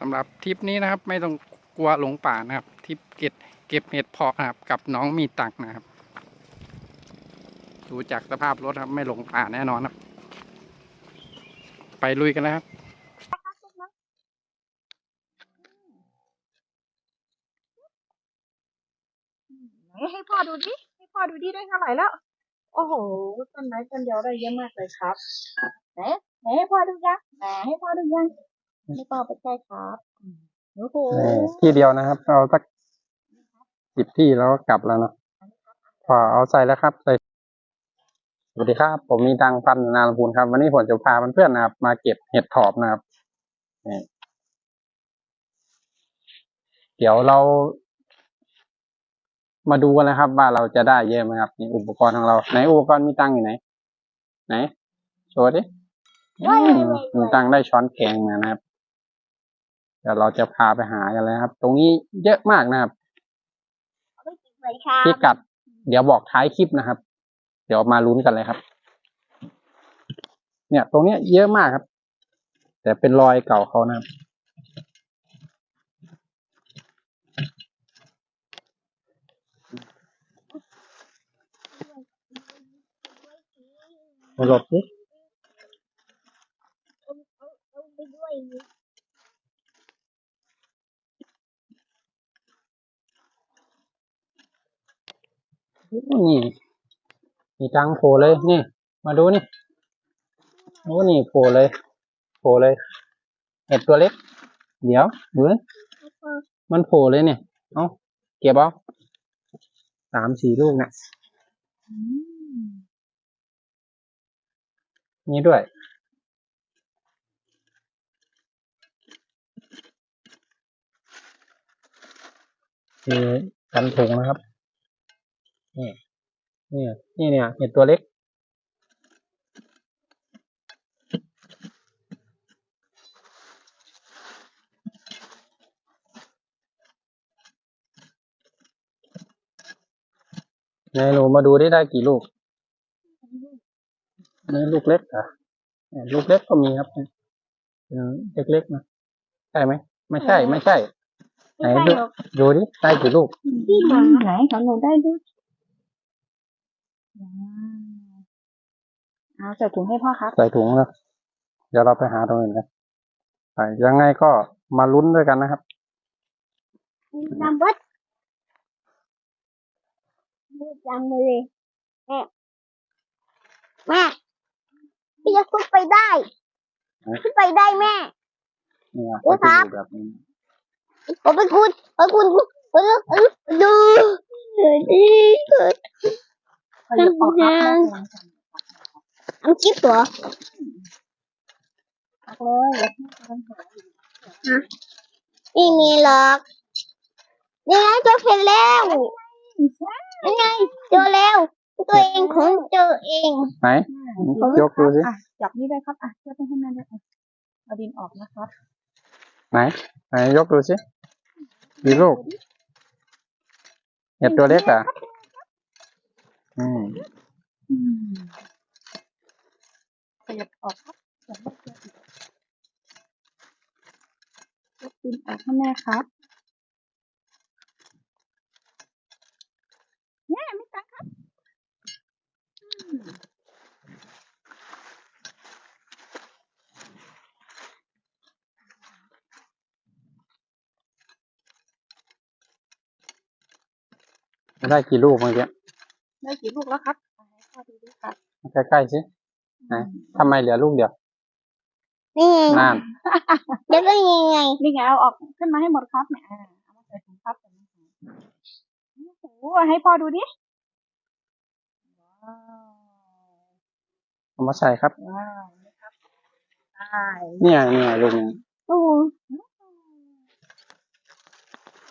สำหรับทริปนี้นะครับ ไม่ต้องกลัวหลงป่านะครับทริปเก็บเก็บเห็ดเพาะนะครับกับน้องมีตังค์นะครับ ดูจากสภาพรถครับ ไม่หลงป่าแน่นอนครับ ไปลุยกันนะครับให้พ่อดูดิ ให้พ่อดูดิได้เท่าไหร่แล้ว โอ้โห ต้นไม้ต้นเดียวได้เยอะมากเลยครับ ไหน ไหนให้พ่อดูยังไหนให้พ่อดูยัง ให้พ่อไปใกล้ครับอืมโอ้โหนี่ที่เดียวนะครับ เอาสักสิบที่แล้วก็กลับแล้วเนาะพอเอาใส่แล้วครับใส่สวัสดีครับ ผมมีตังพันนาลพูนครับ วันนี้ผมจะพาเพื่อนๆนะครับ มาเก็บเห็ดถอบนะครับนี่เดี๋ยวเรา มาดูกันนะครับ ว่าเราจะได้เยอะไหมครับนี่อุปกรณ์ของเราไหนอุปกรณ์มีตังอยู่ไหน ไหนโชว์ดิอืมมีตังได้ช้อนแกงมานะครับเดี๋ยวเราจะพาไปหากันเลยครับ ตรงนี้เยอะมากนะครับสวยครับพิกัด เดี๋ยวบอกท้ายคลิปนะครับ เดี๋ยวมาลุ้นกันเลยครับ เนี่ย ตรงเนี้ยเยอะมากครับ แต่เป็นรอยเก่าเขานะครับมาหลบสิ นี่ มีตังโผล่เลย นี่ มาดูนี่โอ้นี่โผล่เลย โผล่เลย เห็ดตัวเล็ก เดี๋ยวดูมันโผล่เลยเนี่ย เอาเก็บเอาสามสี่ลูกเนี่ยนี่ด้วยมีกันถุงนะครับ นี่ นี่นี่เนี่ยเห็ดตัวเล็กไหนหนูมาดูได้ได้กี่ลูกนี่ลูกเล็กเหรอะลูกเล็กก็มีครับเป็นเล็กๆนะใช่ไหมไม่ใช่ไม่ใช่ไหนไม่ดูใช่หรอกดูดิได้กี่ลูกพี่หมาไหนของหนูได้ดูว้าว เอาใส่ถุงให้พ่อครับ ใส่ถุงนะเดี๋ยวเราไปหาตรงอื่นกันไปยังไงก็มาลุ้นด้วยกันนะครับนำวัดมือจังเลยแม่แม่พี่จะขึ้นไปได้ฮะขึ้นไปได้แม่เนี่ยโอ้ก็คจะรับอยู่แบบนี้ผมเป็นคุณเป็นคุณเออออดูเดี๋ยวดีเกิดอันจิ๊บเหรอไม่มีหรอกนี่ไงเจอเห็นแล้วนี่ไงเจอแล้ว ตัวเองของเจอเอง ไหนยกดูสิอะจับนี่ได้ครับอะเชื่อไปให้แม่ด้วยอะเอาดินออกนะครับไหนไหนยกดูสิกี่ลูกเห็ดตัวเล็กเหรอะ อืมอืมขยับออกครับอย่าให้เจออีกยกดินออกให้แม่ครับแม่ไม่ตังครับได้กี่ลูกเมื่อกี้ ได้กี่ลูกแล้วครับอะให้พ่อดูดิครับใกล้ๆสิไหนทำไมเหลือลูกเดียวนี่ไงนั่นเดี๋ยวก็ยังไงนี่ไงเอาออกขึ้นมาให้หมดครับเนี่ยอ่าเอามาใส่ถุงครับใส่ถุงโอ้โหให้พ่อดูดิว้าวเอามาใส่ครับว้าวนี่ครับใช่เนี่ยเนี่ยลูกนี้โอ้โหอ่าใช่เลย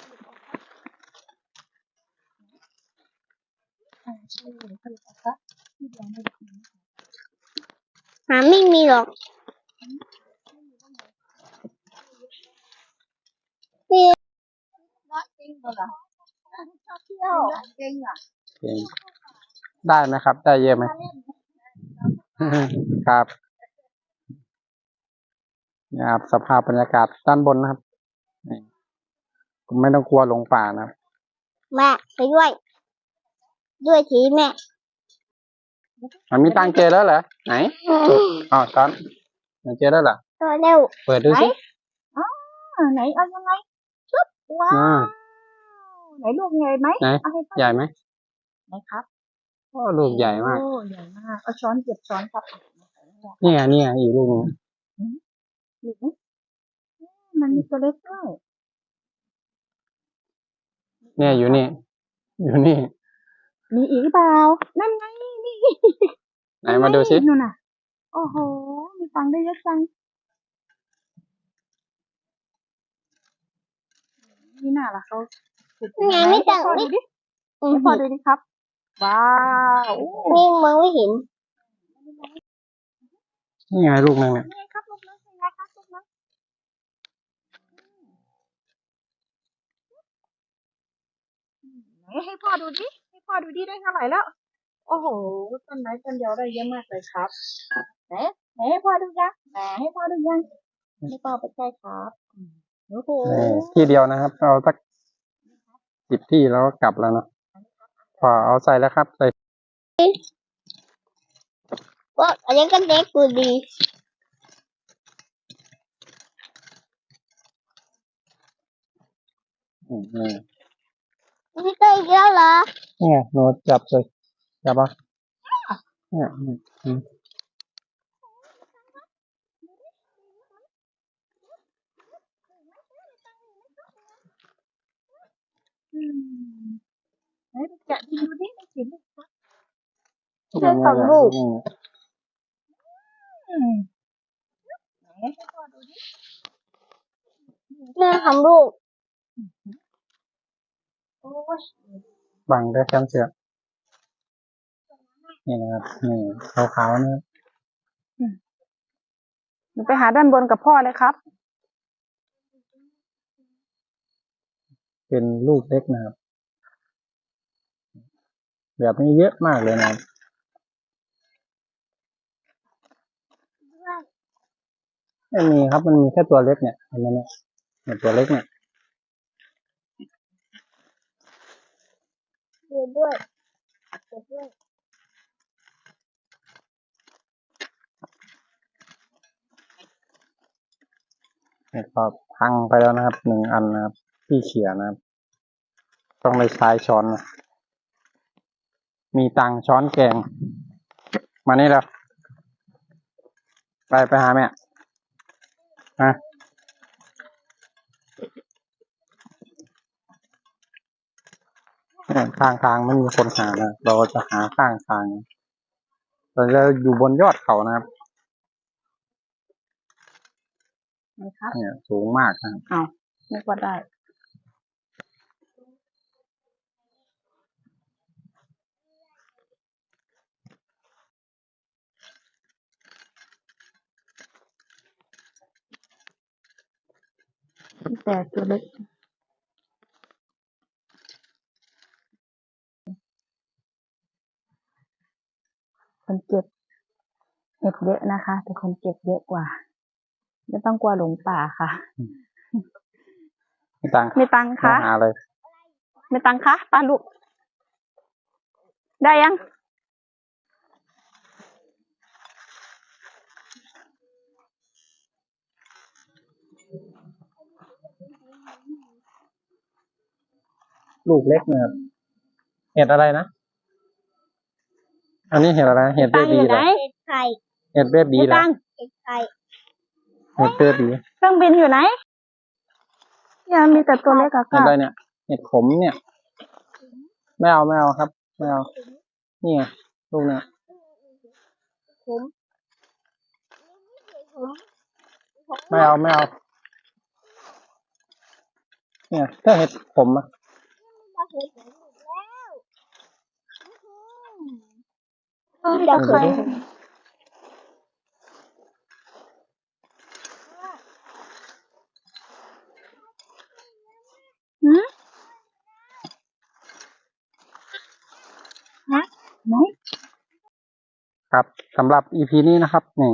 ผลิตภัณฑ์ที่เดียวไม่ได้ หาไม่มีหรอกรักจริงเหรอชอบเที่ยวจริงอะเองได้ไหมครับ ได้เยอะไหมครับนี่ครับ สภาพบรรยากาศด้านบนนะครับไม่ต้องกลัวหลงป่านะครับแม่ไปด้วย ด้วยทีแม่มันมีตังค์เจอแล้วเหรอไหนอ๋อตอนมันเจอแล้วเหรอตัวเร็วเปิดดูสิอ่าไหนเอายังไงชึบว้าอ่าวไหนลูกใหญ่ไหมไหนเอาให้พ่อใหญ่ไหมไหนครับโอ้ลูกใหญ่มากโอ้ใหญ่มากเอาช้อนเก็บช้อนครับนี่ไงนี่ไงอีกลูกหนึงหรือมันมีตัวเล็กด้วยเนี่ยอยู่นี่ อยู่นี่ มีอีกหรือเปล่า นั่นไงนี่ไหนมาดูสินู่นน่ะ โอ้โห มีตังค์ได้เยอะจังนี่น่าล่ะเขาขุดไงไม่ตังให้พ่อไม่ดูดิอืมให้พ่อดูดิครับ ว้าวโอ้นี่มองไม่เห็น นี่ไงลูกหนึงเนี่ยนี่ไงครับลูกนั้นเป็นไงครับลูกนั้นไหนให้พ่อดูดิให้พ่ อดูดิได้เท่าไหร่แล้ว โอ้โหต้นไม้ต้นเดียวได้เยอะมากเลยครับไหนไหนให้พ่อดูยังไหนให้พ่อดูยังให้พ่อไปใกล้ครับอืมโอ้โหนี่ที่เดียวนะครับเอาสักสิบที่แล้วก็กลับแล้วเนาะพอเอาใส่แล้วครับใส่ว่าอันนี้ก็เล็กกูดีอืมนี่นี่ก็อีกแล้วเหรอ นี่ไงหนูจับเลยจับอะเนี่ยอืมอืมอืมไหนไปแกะดูดิได้สิลูกครับเรื่องของลูกนี่อืมไหนให้พ่อดูดิแม่ของลูกโอ้ย บังได้แคมเสือนี่นะครับนี่ขาวๆนะครับหนูไปหาด้านบนกับพ่อเลยครับ เป็นลูกเล็กนะครับ แบบนี้เยอะมากเลยนะครับไม่มีครับมันมีแค่ตัวเล็กเนี่ยเห็นไหมเนี่ยเนี่ยตัวเล็กเนี่ย เดี๋ยด้วยเด้วยนี่ก็พังไปแล้วนะครับหนึ่งอันนะครับที่เขียนะครับ ต้องไปใช้ช้อนนะมีตังค์ช้อนแกง มานี่แล้วไปไปหาแม่ฮะเนี่ย ข้างทางไม่มีคนหานะเราจะหาข้างทางเราจะอยู่บนยอดเขานะครับไหนครับเนี่ยสูงมากนะครับอ้าวนึกว่าได้ แต่ตัวเล็ก คนเก็บ เห็ดเยอะนะคะ แต่คนเก็บเยอะกว่า ไม่ต้องกลัวหลงป่าค่ะมีตังค์มีตังค์คะหาเลยมีตังค์คะป้าลูก ได้ยังลูกเล็กนะครับเห็ดอะไรนะ อันนี้เห็ดอะไร เห็ดเบตังค์อบียู่เหรไหนอเห็ดไข่ เห็ดเบบีมีเหรอตังค์เห็ดไข่เห็ดเบบีเครื่องบินอยู่ไหนยังมีแต่ตัวเล็กอะเห็ดค่ะอะไรเนี่ยเห็ดขมเนี่ยไม่เอาไม่เอาครับไม่เอานี่ไงลูกเนี่ยผมผมไม่เอาไม่เอาเนี่ยถ้าเห็ดขมอะมาเห็ดผมอีกแล้วเดี๋ยวเคย หืมฮะไหน ครับ สำหรับอีพีนี้นะครับนี่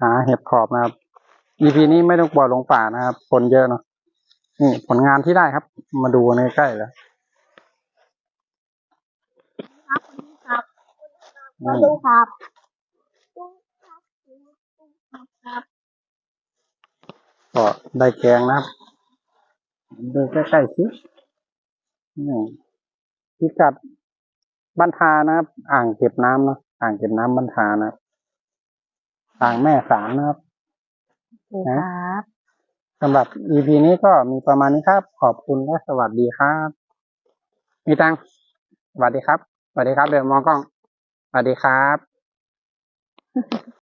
หาเห็ดขอบนะครับ EP นี้ไม่ต้องปล่อยลงป่านะครับ คนเยอะเนาะนี่ผลงานที่ได้ครับ มาดูในใกล้ๆแล้วครับคนนี้ครับนี่ดูครับครับก็ได้แกงนะครับดูใกล้ๆสินี่พิกัดบ้านทานะครับ อ่างเก็บน้ำเนาะ อ่างเก็บน้ำบ้านทานะครับอ่างแม่สางนะครับครับสำหรับ EP นี้ก็มีประมาณนี้ครับ ขอบคุณและสวัสดีครับ มีตังค์สวัสดีครับสวัสดีครับเดี๋ยวมองกล้องสวัสดีครับ